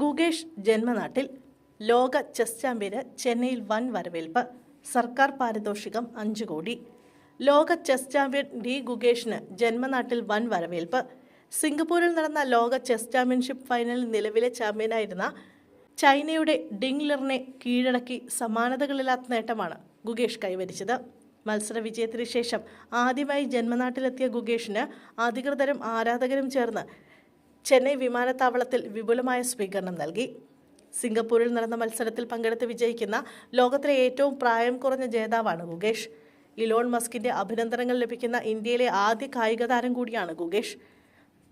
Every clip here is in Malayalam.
ഗുകേഷ് ജന്മനാട്ടിൽ ലോക ചെസ് ചാമ്പ്യന് ചെന്നൈയിൽ വൻ വരവേൽപ്പ്. സർക്കാർ പാരിതോഷികം അഞ്ച് കോടി. ലോക ചെസ് ചാമ്പ്യൻ ഡി ഗുഗേഷിന് ജന്മനാട്ടിൽ വൻ വരവേൽപ്പ്. സിംഗപ്പൂരിൽ നടന്ന ലോക ചെസ് ചാമ്പ്യൻഷിപ്പ് ഫൈനലിൽ നിലവിലെ ചാമ്പ്യനായിരുന്ന ചൈനയുടെ ഡിംഗ്ലറിനെ കീഴടക്കി സമാനതകളില്ലാത്ത നേട്ടമാണ് ഗുഗേഷ് കൈവരിച്ചത്. മത്സര വിജയത്തിന് ശേഷം ആദ്യമായി ജന്മനാട്ടിലെത്തിയ ഗുഗേഷിന് അധികൃതരും ആരാധകരും ചേർന്ന് ചെന്നൈ വിമാനത്താവളത്തിൽ വിപുലമായ സ്വീകരണം നൽകി. സിംഗപ്പൂരിൽ നടന്ന മത്സരത്തിൽ പങ്കെടുത്ത് വിജയിക്കുന്ന ലോകത്തിലെ ഏറ്റവും പ്രായം കുറഞ്ഞ ജേതാവാണ് ഗുഗേഷ് ഇലോൺ മസ്കിന്റെ അഭിനന്ദനങ്ങൾ ലഭിക്കുന്ന ഇന്ത്യയിലെ ആദ്യ കായിക താരം കൂടിയാണ് ഗുഗേഷ്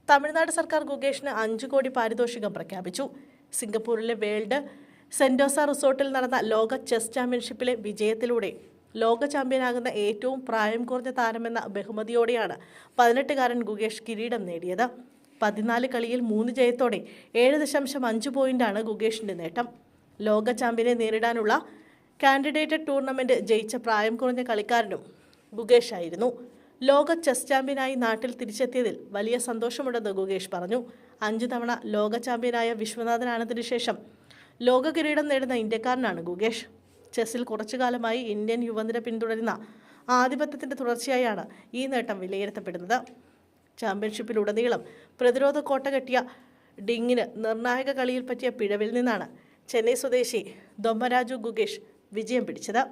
തമിഴ്നാട് സർക്കാർ ഗുകേഷിന് അഞ്ചു കോടി പാരിതോഷികം പ്രഖ്യാപിച്ചു. സിംഗപ്പൂരിലെ വേൾഡ് സെന്റോസ റിസോർട്ടിൽ നടന്ന ലോക ചെസ് ചാമ്പ്യൻഷിപ്പിലെ വിജയത്തിലൂടെ ലോക ചാമ്പ്യനാകുന്ന ഏറ്റവും പ്രായം കുറഞ്ഞ താരമെന്ന ബഹുമതിയോടെയാണ് പതിനെട്ടുകാരൻ ഗുഗേഷ് കിരീടം നേടിയത്. പതിനാല് കളിയിൽ മൂന്ന് ജയത്തോടെ ഏഴ് ദശാംശം അഞ്ച് പോയിന്റാണ് ഗുകേഷിന്റെ നേട്ടം. ലോക ചാമ്പ്യനെ നേരിടാനുള്ള കാൻഡിഡേറ്റഡ് ടൂർണമെന്റ് ജയിച്ച പ്രായം കുറഞ്ഞ കളിക്കാരനും ഗുകേഷ് ആയിരുന്നു ലോക ചെസ് ചാമ്പ്യനായി നാട്ടിൽ തിരിച്ചെത്തിയതിൽ വലിയ സന്തോഷമുണ്ടെന്ന് ഗുഗേഷ് പറഞ്ഞു. അഞ്ചു തവണ ലോക ചാമ്പ്യനായ വിശ്വനാഥൻ ആനന്ദിന് ശേഷം. ലോക കിരീടം നേടുന്ന ഇന്ത്യക്കാരനാണ് ഗുഗേഷ് ചെസ്സിൽ കുറച്ചു കാലമായി ഇന്ത്യൻ യുവനിര പിന്തുടരുന്ന ആധിപത്യത്തിന്റെ തുടർച്ചയായാണ് ഈ നേട്ടം വിലയിരുത്തപ്പെടുന്നത്. ചാമ്പ്യൻഷിപ്പിലുടനീളം പ്രതിരോധ കോട്ട കെട്ടിയ ഡിങ്ങിന് നിർണായക കളിയിൽ പറ്റിയ പിഴവിൽ നിന്നാണ് ചെന്നൈ സ്വദേശി ദൊമ്മരാജു ഗുഗേഷ് വിജയം പിടിച്ചത്.